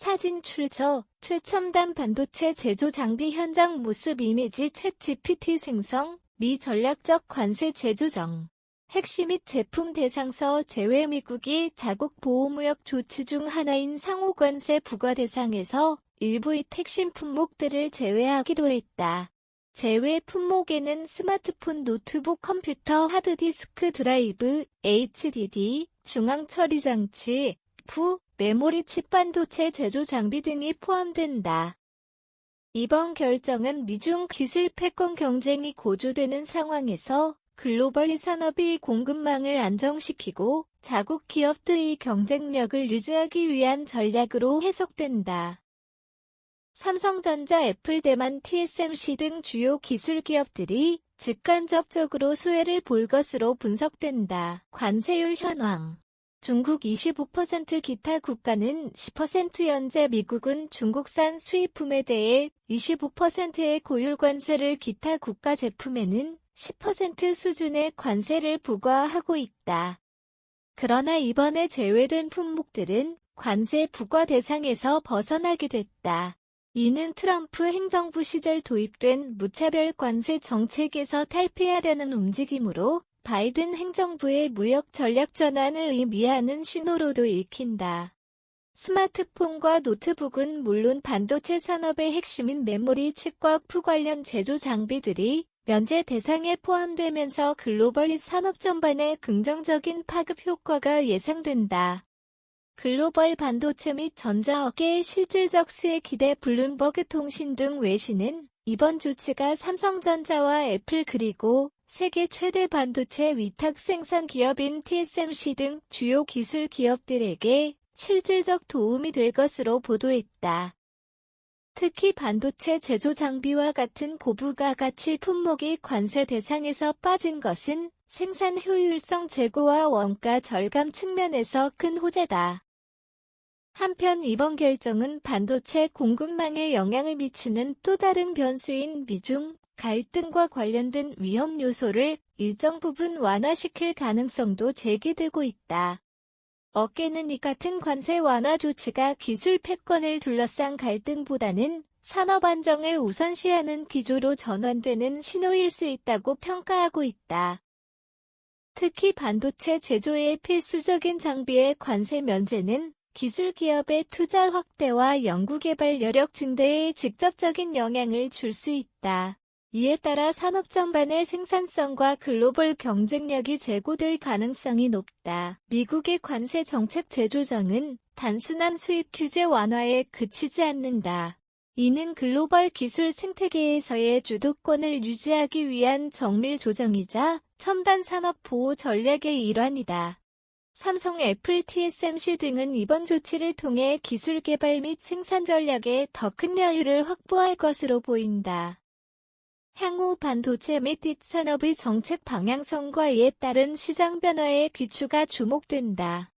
사진 출처, 최첨단 반도체 제조 장비 현장 모습 이미지 챗 GPT 생성, 미 전략적 관세 제조정. 핵심 및 제품 대상서 제외 미국이 자국 보호무역 조치 중 하나인 상호관세 부과 대상에서 일부의 핵심 품목들을 제외하기로 했다. 제외 품목에는 스마트폰, 노트북, 컴퓨터, 하드디스크 드라이브, HDD, 중앙 처리 장치, 부, 메모리 칩 반도체 제조 장비 등이 포함된다. 이번 결정은 미중 기술 패권 경쟁이 고조되는 상황에서 글로벌 산업의 공급망을 안정시키고 자국 기업들의 경쟁력을 유지하기 위한 전략으로 해석된다. 삼성전자, 애플, 대만, TSMC 등 주요 기술 기업들이 직간접적으로 수혜를 볼 것으로 분석된다. 관세율 현황 중국 25% 기타 국가는 10% 현재 미국은 중국산 수입품에 대해 25%의 고율 관세를 기타 국가 제품에는 10% 수준의 관세를 부과하고 있다. 그러나 이번에 제외된 품목들은 관세 부과 대상에서 벗어나게 됐다. 이는 트럼프 행정부 시절 도입된 무차별 관세 정책에서 탈피하려는 움직임으로 바이든 행정부의 무역 전략 전환을 의미하는 신호로도 읽힌다. 스마트폰과 노트북은 물론 반도체 산업의 핵심인 메모리 칩과 푸 관련 제조 장비들이 면제 대상에 포함되면서 글로벌 산업 전반에 긍정적인 파급 효과가 예상된다. 글로벌 반도체 및 전자업계의 실질적 수혜 기대 블룸버그 통신 등 외신은 이번 조치가 삼성전자와 애플 그리고 세계 최대 반도체 위탁 생산 기업인 TSMC 등 주요 기술 기업들에게 실질적 도움이 될 것으로 보도했다. 특히 반도체 제조 장비와 같은 고부가 가치 품목이 관세 대상에서 빠진 것은 생산 효율성 제고와 원가 절감 측면에서 큰 호재다. 한편 이번 결정은 반도체 공급망에 영향을 미치는 또 다른 변수인 미중 갈등과 관련된 위험 요소를 일정 부분 완화시킬 가능성도 제기되고 있다. 업계는 이 같은 관세 완화 조치가 기술 패권을 둘러싼 갈등보다는 산업 안정을 우선시하는 기조로 전환되는 신호일 수 있다고 평가하고 있다. 특히 반도체 제조의 필수적인 장비의 관세 면제는 기술 기업의 투자 확대와 연구개발 여력 증대에 직접적인 영향을 줄 수 있다. 이에 따라 산업 전반의 생산성과 글로벌 경쟁력이 제고될 가능성이 높다. 미국의 관세 정책 재조정은 단순한 수입 규제 완화에 그치지 않는다. 이는 글로벌 기술 생태계에서의 주도권을 유지하기 위한 정밀 조정이자 첨단 산업 보호 전략의 일환이다. 삼성, 애플, TSMC 등은 이번 조치를 통해 기술 개발 및 생산 전략에 더 큰 여유를 확보할 것으로 보인다. 향후 반도체 및 뒷산업의 정책 방향성과 이에 따른 시장 변화의 귀추가 주목된다.